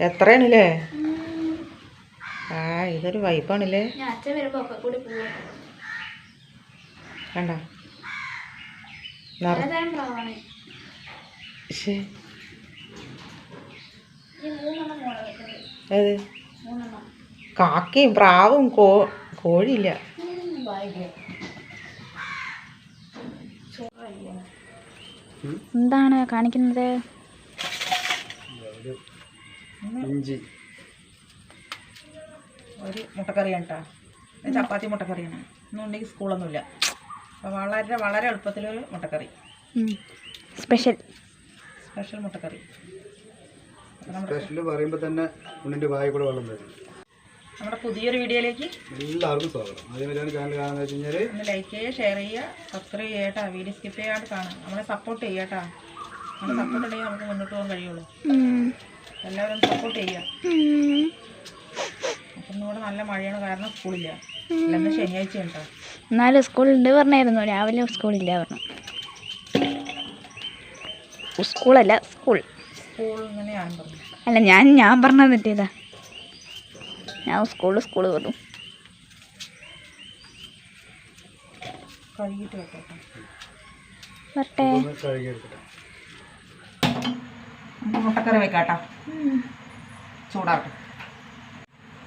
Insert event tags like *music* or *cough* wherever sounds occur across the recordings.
എത്രയാണല്ലേ? ആ ഇതൊരു പോവാം. കണ്ട? ഏത്? കാക്കയും പ്രാവും കോ കോഴിയില്ല. എന്താണ് കാണിക്കുന്നത്? ഇഞ്ചി. ഒരു മുട്ടക്കറിയാണ് കേട്ടോ ചപ്പാത്തി മുട്ടക്കറിയാണ്. ഇന്നുണ്ടെങ്കിൽ സ്കൂളൊന്നുമില്ല അപ്പോൾ വളരെ വളരെ എളുപ്പത്തിലൊരു മുട്ടക്കറി. സ്പെഷ്യൽ. സ്പെഷ്യൽ മുട്ടക്കറി. നമ്മുടെ സ്പെഷ്യൽ പറയുമ്പോൾ തന്നെ ഉണ്ണിന്റെ വായ കൂടെ വെള്ളം വരും. നമ്മുടെ പുതിയൊരു വീഡിയോയിലേക്ക് എല്ലാവർക്കും സ്വാഗതം. ആദ്യമായിട്ടാണ് ചാനൽ കാണുന്നത് വെച്ച് കഴിഞ്ഞാൽ ഒന്ന് ലൈക്ക് ചെയ്യുക ഷെയർ ചെയ്യുക സബ്സ്ക്രൈബ് ചെയ്യട്ടാ വീഡിയോ സ്കിപ്പ് ചെയ്യാണ്ട് കാണുക. നമ്മളെ സപ്പോർട്ട് ചെയ്യട്ടാ നമ്മളെ സപ്പോർട്ട് ഉണ്ടെങ്കിൽ നമുക്ക് മുന്നോട്ട് പോകാൻ കഴിയുള്ളൂ. എല്ലാവരും ഒന്ന് സപ്പോർട്ട് ചെയ്യുക അപ്പം ഇന്നിവിടെ നല്ല മഴയാണ് കാരണം സ്കൂളില്ല. അല്ലെങ്കിൽ ശനിയാഴ്ച ഉണ്ടോ എന്നാലും സ്കൂളുണ്ട് പറഞ്ഞായിരുന്നു. രാവിലെ സ്കൂളില്ല പറഞ്ഞു. സ്കൂളല്ല സ്കൂൾ. പറഞ്ഞു. അല്ല ഞാൻ ഞാൻ പറഞ്ഞത് തെറ്റിയതാ ഞാൻ സ്കൂൾ സ്കൂൾ പറഞ്ഞു. വരട്ടെ. നമുക്ക് മുട്ടക്കറി വെക്കാട്ടോ. ചൂടാവട്ടെ.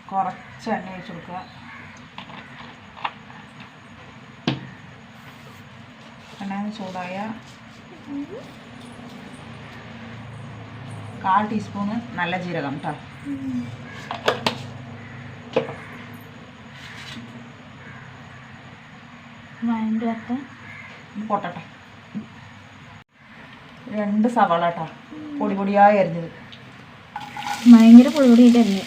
കുറച്ച് എണ്ണ ഒഴിച്ച് കൊടുക്കുക. എണ്ണ ചൂടായ. കാൽ ടീസ്പൂണ് നല്ല ജീരകം കേട്ടോ പൊട്ടട്ടെ. രണ്ട് സവാള കേട്ടോ പൊടി പൊടിയായി അരിഞ്ഞത്. ഭയങ്കര പൊടി പൊടി അരിഞ്ഞു.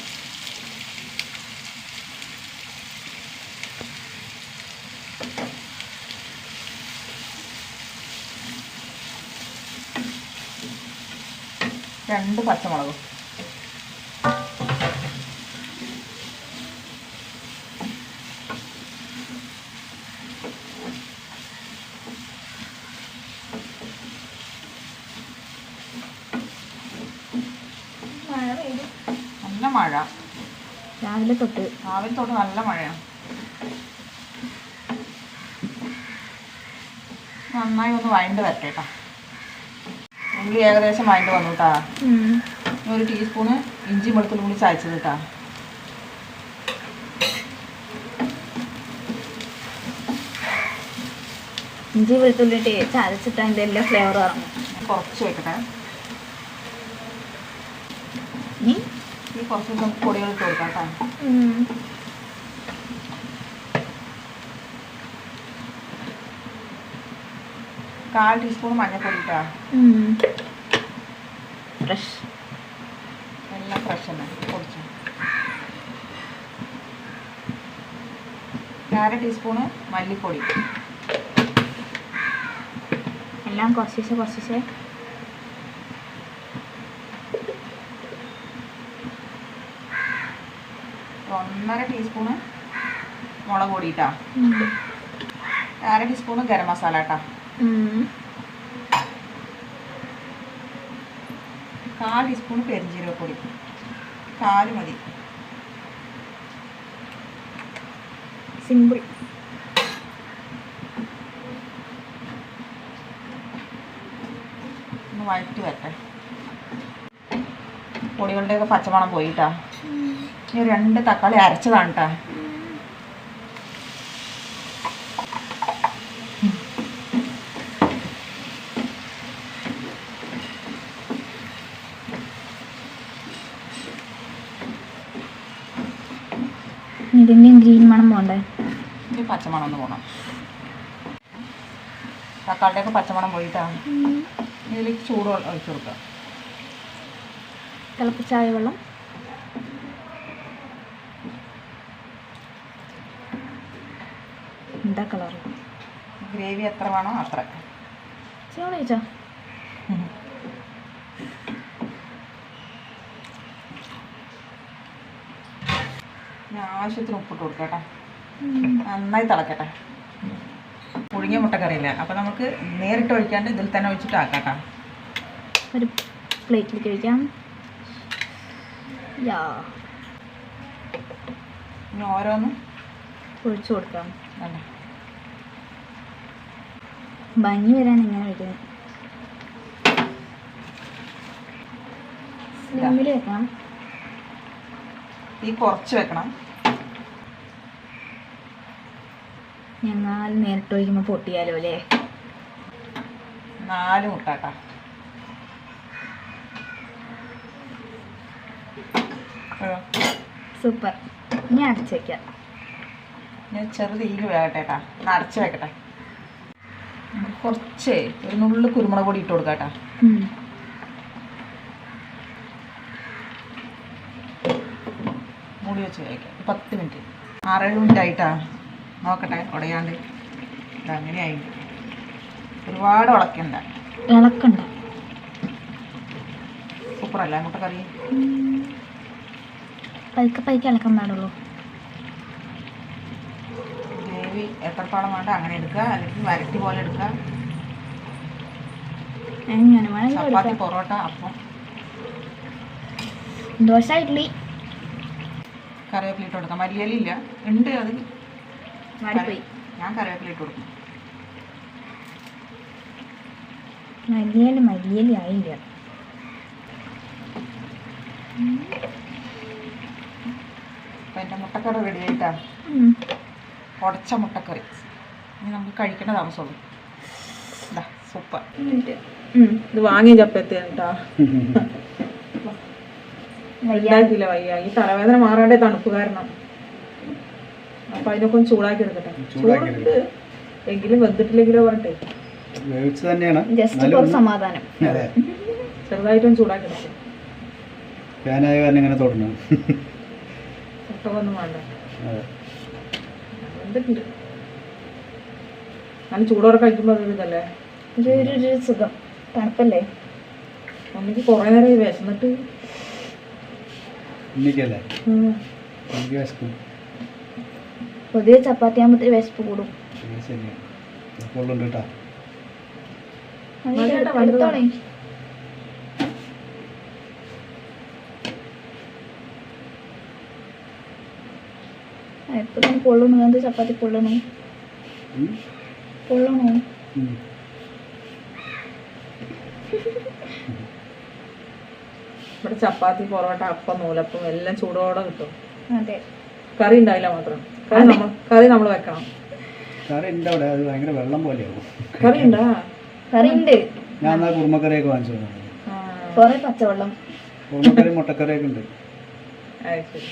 രണ്ട് പച്ചമുളകും. രാവിലെ തൊട്ട്. രാവിലെ തൊട്ട് നല്ല മഴയാണ് നന്നായി ഒന്ന് വൈൻഡ് വരട്ടെ കേട്ടോ ഉള്ളി ഏകദേശം വൈൻഡ് വന്നു കേട്ടാ ഒരു ടീസ്പൂണ് ഇഞ്ചി വെളുത്തുള്ളി കൂടി ചായച്ചത് കേട്ടാ ഇഞ്ചി വെളുത്തുള്ളിട്ട് ചതച്ചിട്ട് അതിന്റെ എല്ലാ ഫ്ലേവറും ഇറങ്ങും. കുറച്ച് വെക്കട്ടെ ഇനി ഈ കുറച്ച് നമുക്ക് പൊടികൾ ഇട്ട് കൊടുക്കാം കേട്ടോ കാൽ ടീസ്പൂൺ മഞ്ഞൾപ്പൊടി കേട്ടോ ഫ്രഷ് എല്ലാം ഫ്രഷ് തന്നെ പൊടിച്ചു. അര ടീസ്പൂണ് മല്ലിപ്പൊടി. എല്ലാം കുറച്ച് കുറച്ചേശ്ശെ ഒന്നര ടീസ്പൂണ് മുളക് പൊടി അര ടീസ്പൂണ് ഗരം മസാല കേട്ടോ കാൽ ടീസ്പൂൺ പെരിഞ്ജീരകപ്പൊടി. കാൽ മതി. സിമ്പിൾ. ഒന്ന് വഴറ്റി വരട്ടെ. പൊടികളുടെയൊക്കെ പച്ചമണം പോയിട്ടാ. ഇനി രണ്ട് തക്കാളി അരച്ചതാണ് കേട്ടോ ഇതിന്റെയും ഗ്രീൻ മണം പോണ്ടേ? പച്ചമണം ഒന്ന് പോകണം തക്കാളിയുടെയൊക്കെ പച്ചമണം പോയിട്ടാണ് ഇതിലേക്ക് ചൂട് ഒഴിച്ചു കൊടുക്കുക തിളപ്പിച്ചായ വെള്ളം. എന്താ കളർ ഗ്രേവി എത്ര വേണോ അത്ര. ചോദിച്ചോ ആവശ്യത്തിന് ഉപ്പിട്ട് കൊടുക്കട്ടെ. കേട്ടോ നന്നായി തിളക്കട്ടെ. പുഴുങ്ങിയ മുട്ടക്കറിയില്ല? അപ്പോൾ നമുക്ക് നേരിട്ട് ഒഴിക്കാണ്ട് ഇതിൽ തന്നെ ഒഴിച്ചിട്ട് ആക്കാം കേട്ടോ ഒരു പ്ലേറ്റിലേക്ക് ഒഴിക്കാം. ഇനി ഓരോന്നും ഒഴിച്ചു കൊടുക്കാം. വേണ്ട ഭംഗി വരാൻ ഇങ്ങനെ വയ്ക്കുന്നത് സ്ലിമ്മിൽ വെക്കണം. ഈ കുറച്ച് വെക്കണം. ഞങ്ങൾ നേരിട്ട് ഒഴിക്കുമ്പോൾ പൊട്ടിയാലോ അല്ലേ? നാല് മുട്ടാട്ടാ. സൂപ്പർ. ഇനി അടച്ചു വെക്കാം. ഞാൻ ചെറുതീൽ വേകട്ടെ കേട്ടാ അടച്ച് വെക്കട്ടെ. കുറച്ച് ഒരു കുരുമുളക് പൊടി ഇട്ട് കൊടുക്കാം കേട്ടോ. മൂടി വെച്ച് വേവിക്കാം. പത്ത് മിനിറ്റ്. ആറേഴ് മിനിറ്റ് ആയിട്ടാ. നോക്കട്ടെ ഉടയാണ്ട്. ഇതങ്ങനെയായി ഒരുപാട് ഉളക്കണ്ട. ഇളക്കണ്ട. സൂപ്പറല്ലേ കറി? പതുക്കെ പതുക്കെ ഇളക്കാൻ പാടുള്ളൂ ഗ്രേവി എത്രത്തോളം വേണ്ട അങ്ങനെ എടുക്കുക. അല്ലെങ്കിൽ വരട്ടി പോലെ എടുക്കുക. ചപ്പാത്തി പൊറോട്ട അപ്പം. ദോശ ഇഡ്ഡലി കറിവേപ്പില ഇട്ട് കൊടുക്കാം. മല്ലിയില ഇല്ല ഉണ്ട് അത്. ഞാൻ കറിവേപ്പില ഇട്ട് കൊടുക്കും. മല്ലിയൽ മല്ലിയലി ആയില്ല. അപ്പം എന്റെ മുട്ടക്കറി റെഡി ആയിട്ടാ. ഉടച്ച മുട്ടക്കറി. ഇനി നമുക്ക് കഴിക്കേണ്ട താമസമുള്ളൂ. ഇതാ സൂപ്പർ. ഇത് വാങ്ങിയ ചപ്പത്തി കേട്ടാ വയ്യ. ഉണ്ടാക്കിയില്ല വയ്യ. ഈ തലവേദന മാറാണ്ടേ തണുപ്പ് കാരണം. അപ്പൊ അതിനൊക്കെ ഒന്ന് ചൂടാക്കി എടുക്കട്ടെ. ചൂടാക്കി ചൂടുണ്ട്. എങ്കിലും വെന്തിട്ടില്ലെങ്കിലോ പറഞ്ഞിട്ടേ. ജസ്റ്റ് ഫോർ സമാധാനം. അതെ. ചെറുതായിട്ടൊന്ന് ചൂടാക്കി എടുക്കട്ടെ. ഫാനായ കാരണം ഇങ്ങനെ തുടങ്ങണം മുട്ടകൊന്നും വേണ്ട. അതെ വെന്തിട്ടുണ്ട് നല്ല ചൂടോടെ കഴിക്കുമ്പോൾ ഇതല്ലേ? ഒരു ഒരു സുഖം. തണുപ്പല്ലേ? ഒന്നിക്ക് കുറേ നേരം വിശന്നിട്ട് പൊതുവെ ചപ്പാത്തി ആകുമ്പോൾ വിശപ്പ് കൂടും. ശരി ശരിയാണ് കൊള്ളുണ്ട് കേട്ടോ അത് മതി കേട്ടോ, എടുത്തോളേ എപ്പോഴും പൊള്ളണു എന്ത് ചപ്പാത്തി പൊള്ളണു ഉം. പൊള്ളണു ഉം. ഇവിടെ ചപ്പാത്തി പൊറോട്ട അപ്പം നൂലപ്പം എല്ലാം ചൂടോടെ കിട്ടും. അതെ. കറി ഉണ്ടാവില്ല മാത്രം. കറി നമ്മൾ കറി നമ്മൾ വെക്കണം. കറി ഉണ്ട് അവിടെ. അത് ഭയങ്കര വെള്ളം പോലെയാവും. കറി ഉണ്ടാ കറി ഉണ്ട് ഞാൻ എന്നാൽ കുറുമക്കറിയൊക്കെ വാങ്ങിച്ചു കുറെ പച്ചവെള്ളം. കുറുമക്കറി മുട്ടക്കറിയൊക്കെ ഉണ്ട് ശരി.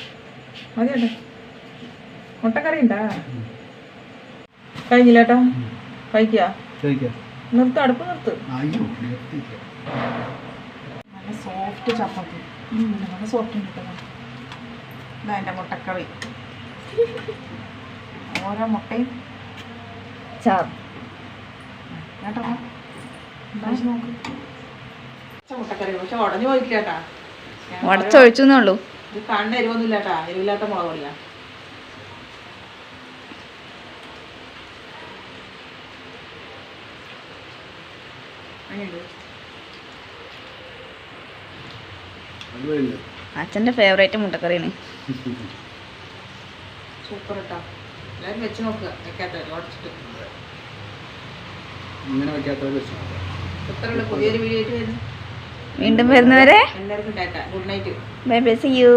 മതി മുട്ടക്കറി ഉണ്ടാ? കഴിഞ്ഞില്ലേട്ടാ? ചോദിക്കാം നിർത്ത് അടുപ്പ് നിർത്ത്. നല്ല സോഫ്റ്റ് ചപ്പാത്തി. നല്ല സോഫ്റ്റ് കിട്ടുന്നത് ഇതാ എന്റെ മുട്ടക്കറി. ഓരോ മുട്ടയും. ചാർ. കേട്ടോ. മുട്ടക്കറി പക്ഷെ ഉടഞ്ഞു പോയിട്ടില്ലേട്ടാ ഉടച്ചൊഴിച്ചു എന്നുള്ളൂ ഇത് കണ്ണ എരിവൊന്നുമില്ല കേട്ടാ. എരിവില്ലാത്ത മുളക് അച്ഛന്റെ ഫേവറേറ്റ് മുട്ടക്കറിയാണ്. *laughs* സൂപ്പർ കേട്ടാ എല്ലാവരും വെച്ച് നോക്കുക വെക്കാത്ത ഉടച്ചിട്ട് ഇങ്ങനെ വയ്ക്കാത്തവർ വെച്ചു ഇത്രയുള്ള പുതിയൊരു വീഡിയോ ആയിട്ട് വരുന്നു. വീണ്ടും വരുന്നവരെ എല്ലാവർക്കും tata good night bye bye see you.